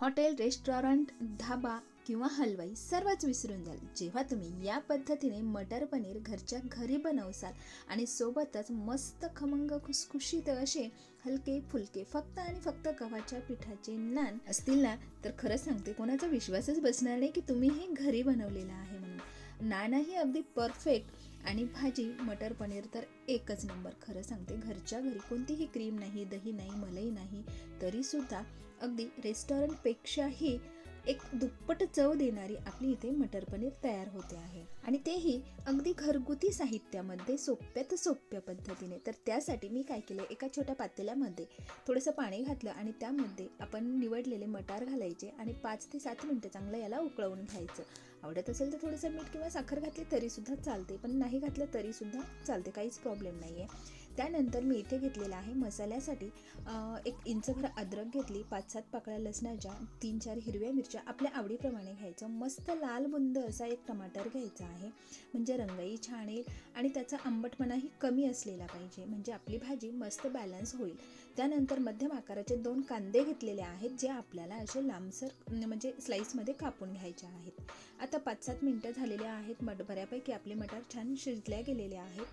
Hotel restaurant धाबा किंवा हलवाई सर्वच विसरून जाल. जेव्हा तुम्ही या पद्धतीने मटर पनीर घरच्या घरी बनवसाल आणि सोबतच मस्त खमंग खुसखुशीत असे हलके फुलके फक्त आणि फक्त गव्हाच्या पिठाचे नान असतील ना तर खरं सांगते कोणाचा विश्वासच बसणार नाही की तुम्ही हे घरी बनवलेलं आहे म्हणून. नानही अगदी परफेक्ट आणि भाजी मटर पनीर तर एकच नंबर. खरं सांगते घरच्या घरी कोणतीही क्रीम नाही दही नाही मलाई नाही तरीसुद्धा अगदी रेस्टॉरंटपेक्षाही एक दुप्पट चव देणारी आपली इथे मटर पनीर तयार होते आहे. आणि तेही अगदी घरगुती साहित्यामध्ये सोप्यात सोप्या पद्धतीने. तर त्यासाठी मी काय केलं एका छोट्या पातेल्यामध्ये थोडंसं पाणी घातलं आणि त्यामध्ये आपण निवडलेले मटार घालायचे आणि पाच ते सात मिनटं चांगलं याला उकळवून घ्यायचं. आवडत असेल तर थोडंसं मीठ किंवा साखर घातली तरीसुद्धा चालते पण नाही घातलं तरीसुद्धा चालते काहीच प्रॉब्लेम नाही आहे त्यानंतर मी इथे घेतलेला आहे मसाल्यासाठी एक इंचभर अद्रक घेतली पाच सात पाकळ्या लसणाच्या तीन चार हिरव्या मिरच्या आपल्या आवडीप्रमाणे घ्यायचं. मस्त लाल बुंद असा एक टमाटर घ्यायचा आहे म्हणजे रंगही छान येईल आणि त्याचा आंबटपणाही कमी असलेला पाहिजे म्हणजे आपली भाजी मस्त बॅलन्स होईल. त्यानंतर मध्यम आकाराचे दोन कांदे घेतलेले आहेत जे आपल्याला असे लांबसर म्हणजे स्लाईसमध्ये कापून घ्यायचे आहेत. आता पाच सात मिनटं झालेले आहेत. मट बऱ्यापैकी आपले मटार छान शिजल्या गेलेले आहेत.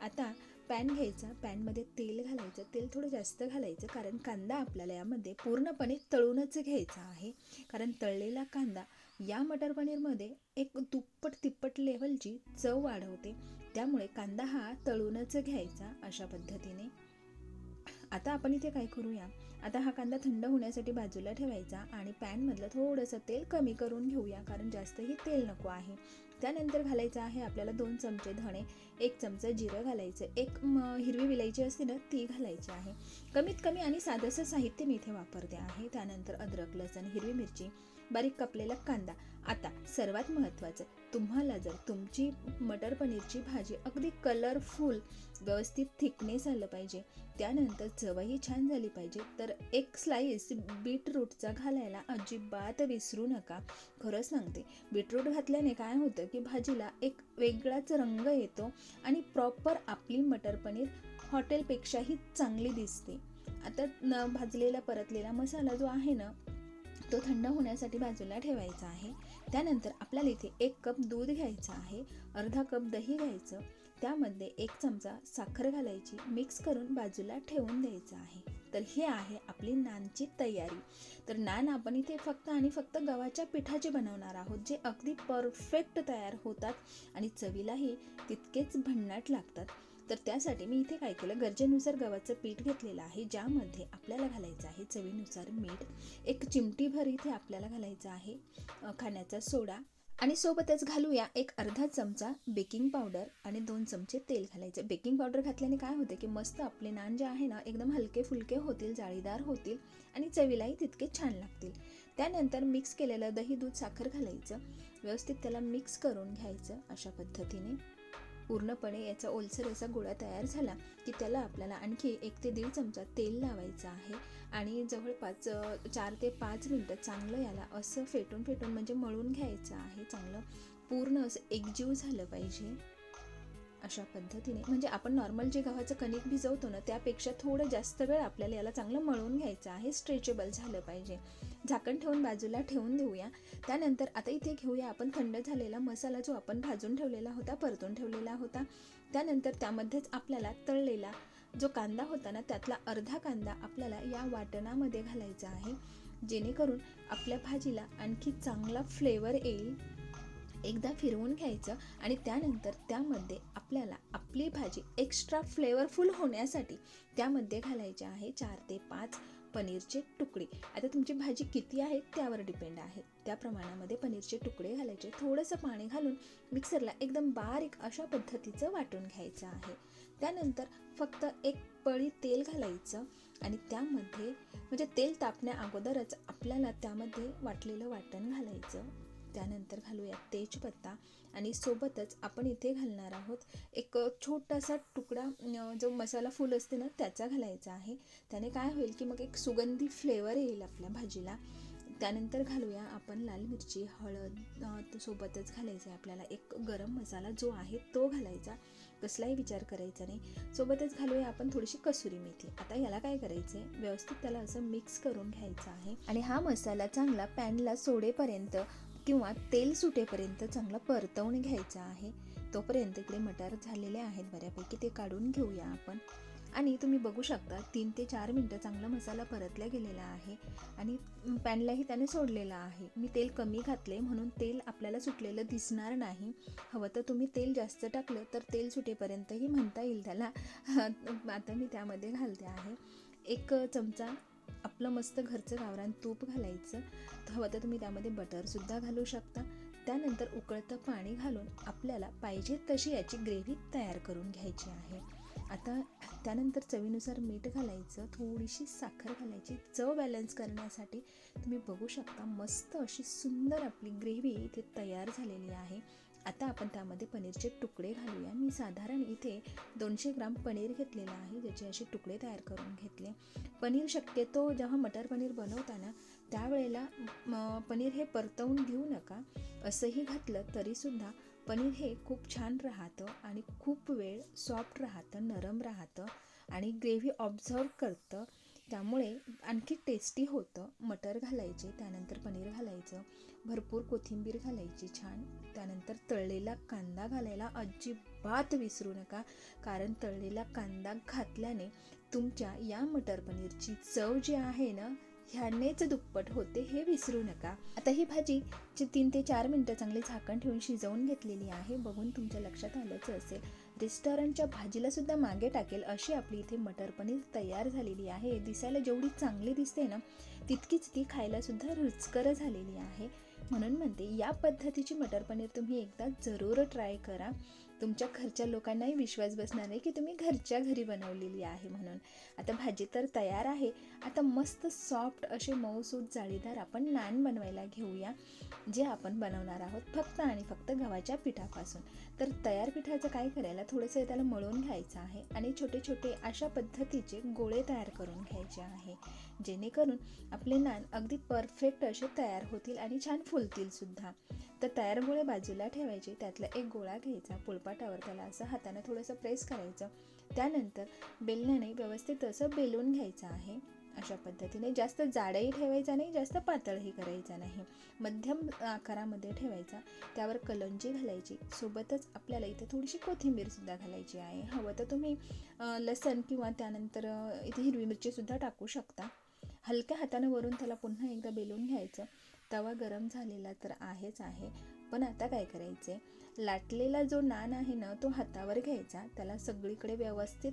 आता पॅन घ्यायचा. पॅनमध्ये तेल घालायचं. तेल थोडं जास्त घालायचं. कारण कांदा आपल्याला यामध्ये पूर्णपणे तळूनच घ्यायचा आहे. कारण तळलेला कांदा या मटर पनीरमध्ये एक दुप्पट तिप्पट लेवलची चव वाढवते. त्यामुळे कांदा हा तळूनच घ्यायचा अशा पद्धतीने. आता आपण इथे काय करूया? आता हा कांदा थंड होण्यासाठी बाजूला ठेवायचा आणि पॅनमधलं थोडंसं तेल कमी करून घेऊया कारण जास्तही तेल नको आहे. त्यानंतर घालायचं आहे आपल्याला दोन चमचे धणे एक चमचा जिरं घालायचं एक म, हिरवी विलायची असते ना ती घालायची आहे. कमीत कमी आणि साधंसं साहित्य मी इथे वापरते आहे. त्यानंतर अद्रक लसण हिरवी मिरची बारीक कापलेला कांदा. आता सर्वात महत्त्वाचं तुम्हाला जर तुमची मटर पनीरची भाजी अगदी कलरफुल व्यवस्थित थिकनेस आलं पाहिजे त्यानंतर चवही छान झाली पाहिजे तर एक स्लाईस बीटरूटचा घालायला अजिबात विसरू नका. खरं सांगते बीटरूट घातल्याने काय होतं की भाजीला एक वेगळाच रंग येतो आणि प्रॉपर आपली मटर पनीर हॉटेलपेक्षाही चांगली दिसते. आता न भाजलेला परतलेला मसाला जो आहे ना तो थंड होण्यासाठी बाजूला ठेवायचा आहे. त्यानंतर आपल्याला इथे एक कप दूध घ्यायचं आहे. अर्धा कप दही घ्यायचं. त्यामध्ये एक चमचा साखर घालायची. मिक्स करून बाजूला ठेवून द्यायचं आहे. तर हे आहे आपली नानची तयारी. तर नान आपण इथे फक्त आणि फक्त गव्हाच्या पिठाचे बनवणार आहोत जे अगदी परफेक्ट तयार होतात आणि चवीलाही तितकेच भन्नाट लागतात. तर त्यासाठी मी इथे काय केलं गरजेनुसार गव्हाचं पीठ घेतलेलं आहे ज्यामध्ये आपल्याला घालायचं आहे चवीनुसार मीठ एक चिमटीभर इथे आपल्याला घालायचं आहे खाण्याचा सोडा आणि सोबतच घालूया एक अर्धा चमचा बेकिंग पावडर आणि दोन चमचे तेल घालायचे. बेकिंग पावडर घातल्याने काय होते की मस्त आपले नान जे आहे ना एकदम हलके फुलके होतील जाळीदार होतील आणि चवीलाही तितके छान लागतील. त्यानंतर मिक्स केलेलं दही दूध साखर घालायचं. व्यवस्थित त्याला मिक्स करून घ्यायचं अशा पद्धतीने. पूर्णपणे याचा ओलसर असा गोळा तयार झाला की त्याला आपल्याला आणखी एक ते दीड चमचा तेल लावायचं आहे. आणि जवळपास चार ते पाच मिनटं चांगलं याला असं फेटून फेटून म्हणजे मळून घ्यायचं आहे. चांगलं पूर्ण असं एकजीव झालं पाहिजे. अशा पद्धतीने. म्हणजे आपण नॉर्मल जे गव्हाचं कणिक भिजवतो ना त्यापेक्षा थोडं जास्त वेळ आपल्याला याला चांगलं मळून घ्यायचं आहे. स्ट्रेचेबल झालं पाहिजे. झाकण ठेवून बाजूला ठेवून देऊया. त्यानंतर आता इथे घेऊया आपण थंड झालेला मसाला जो आपण भाजून ठेवलेला होता परतून ठेवलेला होता. त्यानंतर त्यामध्येच आपल्याला तळलेला जो कांदा होता ना त्यातला अर्धा कांदा आपल्याला या वाटणामध्ये घालायचा आहे. जेणेकरून आपल्या भाजीला आणखी चांगला फ्लेवर येईल. एकदा फिरवून घ्यायचं आणि त्यानंतर त्यामध्ये आपल्याला आपली भाजी एक्स्ट्रा फ्लेवरफुल होण्यासाठी त्यामध्ये घालायचे आहे चार ते पाच पनीरचे तुकडे. आता तुमची भाजी किती आहे त्यावर डिपेंड आहे. त्या प्रमाणामध्ये पनीरचे तुकडे घालायचे. थोडंसं पाणी घालून मिक्सरला एकदम बारीक अशा पद्धतीचं वाटून घ्यायचं आहे. त्यानंतर फक्त एक पळी तेल घालायचं आणि त्यामध्ये म्हणजे तेल तापण्या अगोदरच आपल्याला त्यामध्ये वाटलेलं वाटण घालायचं. त्यानंतर घालूया तेजपत्ता. आणि सोबतच आपण इथे घालणार आहोत एक छोटासा तुकडा जो मसाला फूल असते ना त्याचा घालायचा आहे. त्याने काय होईल की मग एक सुगंधी फ्लेवर येईल आपल्या भाजीला. त्यानंतर घालूया आपण लाल मिरची हळद सोबतच घालायचं आहे आपल्याला. एक गरम मसाला जो आहे तो घालायचा. कसलाही विचार करायचा नाही. सोबतच घालूया आपण थोडीशी कसुरी मेथी. आता याला काय करायचं आहे व्यवस्थित त्याला असं मिक्स करून घ्यायचं आहे. आणि हा मसाला चांगला पॅनला सोडेपर्यंत किंवा तेल सुटेपर्यंत चांगला परतवून घ्यायचा आहे. तोपर्यंत इकडे मटार झालेले आहेत बऱ्यापैकी ते काढून घेऊया आपण. आणि तुम्ही बघू शकता तीन ते चार मिनटं चांगला मसाला परतला गेलेला आहे. आणि पॅनलाही त्याने सोडलेला आहे. मी तेल कमी घातले म्हणून तेल आपल्याला सुटलेलं दिसणार नाही. हवं तर तुम्ही तेल जास्त टाकलं तर तेल सुटेपर्यंतही म्हणता येईल त्याला. आता मी त्यामध्ये घालते आहे. एक चमचा आपलं मस्त घरचं गावरान तूप घालायचं. हवं तर तुम्ही त्यामध्ये बटरसुद्धा घालू शकता. त्यानंतर उकळतं पाणी घालून आपल्याला पाहिजे तशी याची ग्रेव्ही तयार करून घ्यायची आहे. आता त्यानंतर चवीनुसार मीठ घालायचं थोडीशी साखर घालायची. चव बॅलन्स करण्यासाठी तुम्ही बघू शकता मस्त अशी सुंदर आपली ग्रेव्ही इथे तयार झालेली आहे. आता आपण त्यामध्ये पनीरचे तुकडे घालूया. मी साधारण इथे दोनशे ग्राम पनीर घेतलेलं आहे. ज्याचे असे तुकडे तयार करून घेतले. पनीर शक्यतो जेव्हा मटर पनीर बनवताना त्यावेळेला पनीर हे परतवून घेऊ नका. असंही घातलं तरीसुद्धा पनीर हे खूप छान राहतं आणि खूप वेळ सॉफ्ट राहतं नरम राहतं आणि ग्रेव्ही ऑब्झर्व करतं. त्यामुळे आणखी टेस्टी होतं. मटर घालायचे त्यानंतर पनीर घालायचं भरपूर कोथिंबीर घालायची छान. त्यानंतर तळलेला कांदा घालायला अजिबात विसरू नका कारण तळलेला कांदा घातल्याने तुमच्या या मटर पनीरची चव जी आहे ना ह्यानेच दुप्पट होते हे विसरू नका. आता ही भाजी जी तीन ते चार मिनटं चांगली झाकण ठेवून शिजवून घेतलेली आहे बघून तुमच्या लक्षात आल्याचं असेल. रेस्टॉरंटच्या भाजीला सुद्धा मागे टाकेल अशी आपली इथे मटर पनीर तयार झालेली आहे. दिसायला जेवढी चांगली दिसते ना तितकीच ती खायला सुद्धा रुचकर झालेली आहे. म्हणून म्हणते या पद्धतीची मटर पनीर तुम्ही एकदा जरूर ट्राय करा. तुमच्या घरच्या लोकांनाही विश्वास बसणार आहे की तुम्ही घरच्या घरी बनवलेली आहे म्हणून. आता भाजी तर तयार आहे. आता मस्त सॉफ्ट असे मऊसूत जाळीदार आपण नान बनवायला घेऊया जे आपण बनवणार आहोत फक्त आणि फक्त गव्हाच्या पिठापासून. तर तयार पिठाचं काय करायला थोडंसं त्याला मळून घ्यायचं आहे आणि छोटे छोटे अशा पद्धतीचे गोळे तयार करून घ्यायचे आहे. जेणेकरून आपले नान अगदी परफेक्ट असे तयार होतील आणि छान फुलतील सुद्धा. तर तयार गोळे बाजूला ठेवायचे त्यातला एक गोळा घ्यायचा पोळपाटावर त्याला असं हाताने थोडंसं प्रेस करायचं. त्यानंतर बेलण्याने व्यवस्थित असं बेलून घ्यायचं आहे. अशा पद्धतीने जास्त जाडही ठेवायचा नाही जास्त पातळही करायचा नाही. मध्यम आकारामध्ये ठेवायचा. त्यावर कलंजी घालायची. सोबतच आपल्याला इथे थोडीशी कोथिंबीरसुद्धा घालायची आहे. हवं तर तुम्ही लसण किंवा त्यानंतर इथे हिरवी मिरचीसुद्धा टाकू शकता. हलक्या हाताने वरून त्याला पुन्हा एकदा बेलून घ्यायचं. तवा गरम झालेला तर आहेच आहे. पण आता काय करायचं? आहे लाटलेला जो नान आहे ना तो हातावर घ्यायचा. त्याला सगळीकडे व्यवस्थित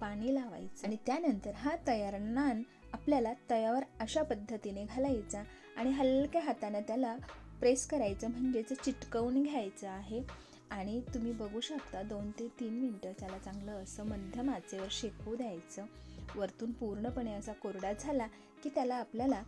पाणी लावायचं. आणि त्यानंतर हा तयार नान आपल्याला तयावर अशा पद्धतीने घालायचा आणि हलक्या हाताने त्याला प्रेस करायचं. म्हणजेच चिटकवून घ्यायचं आहे. आणि तुम्ही बघू शकता दोन ते तीन मिनटं त्याला चांगलं असं मध्यम आचेवर शेकू द्यायचं. वरतून पूर्णपणे असा कोरडा झाला की त्याला आपल्याला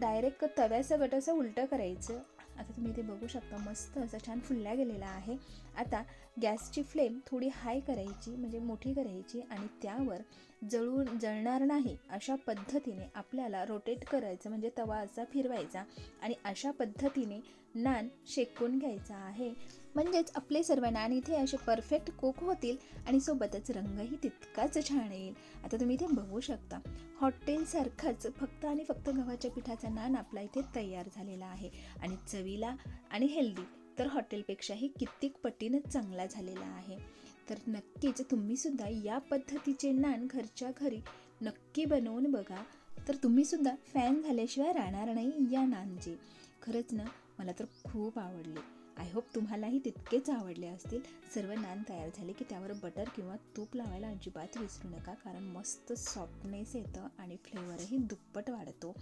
डायरेक्ट तव्यासकट असं उलटं करायचं. आता तुम्ही इथे बघू शकता मस्त असं छान फुलल्या गेलेला आहे. आता गॅसची फ्लेम थोडी हाय करायची म्हणजे मोठी करायची आणि त्यावर जळून जळणार नाही अशा पद्धतीने आपल्याला रोटेट करायचं म्हणजे तवा असा फिरवायचा आणि अशा पद्धतीने नान शेकून घ्यायचा आहे. म्हणजेच आपले सर्व नान इथे असे परफेक्ट कुक होतील आणि सोबतच रंगही तितकाच छान येईल. आता तुम्ही इथे बघू शकता हॉटेलसारखाच फक्त आणि फक्त गव्हाच्या पिठाचा नान आपला इथे तयार झालेला आहे. आणि चवीला आणि हेल्दी तर हॉटेलपेक्षाही कित्येक पटीनं चांगला झालेला आहे. तर नक्कीच तुम्हीसुद्धा या पद्धतीचे नान घरच्या घरी नक्की बनवून बघा. तर तुम्हीसुद्धा फॅन झाल्याशिवाय राहणार नाही या नानचे. खरंच ना मला तर खूप आवडले. आय होप तुम्हालाही तितकेच आवडले असतील. सर्व नान तयार झाले की त्यावर बटर किंवा तूप लावायला अजिबात विसरू नका कारण मस्त सॉफ्टनेस येतं आणि फ्लेवरही दुप्पट वाढतो.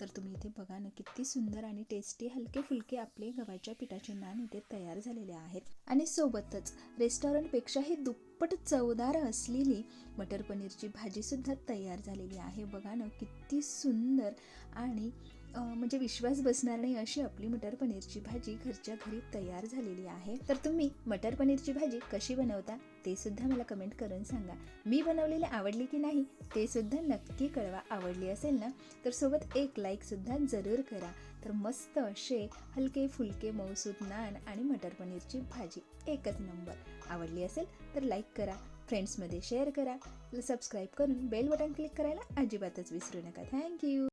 तर तुम्ही इथे बघा ना किती सुंदर आणि टेस्टी हलके फुलके आपले गव्हाच्या पिठाचे नान इथे तयार झालेले आहेत. आणि सोबतच रेस्टॉरंटपेक्षाही दुप्पट चवदार असलेली मटर पनीरची भाजीसुद्धा तयार झालेली आहे. बघा ना किती सुंदर आणि म्हणजे विश्वास बसणार नाही अशी आपली मटर पनीरची भाजी घरच्या घरी तयार झालेली आहे. तर तुम्ही मटर पनीरची भाजी कशी बनवता ते सुद्धा मला कमेंट करून सांगा. मी बनवलेली आवडली की नाही ते सुद्धा नक्की कळवा. आवडली असेल ना तर सोबत एक लाईक सुद्धा जरूर करा. तर मस्त असे हलके फुलके मऊसूद नान आणि मटर पनीरची भाजी एकच नंबर आवडली असेल तर लाईक करा फ्रेंड्समध्ये शेअर करा. सबस्क्राईब करून बेल बटन क्लिक करायला अजिबातच विसरू नका. थँक्यू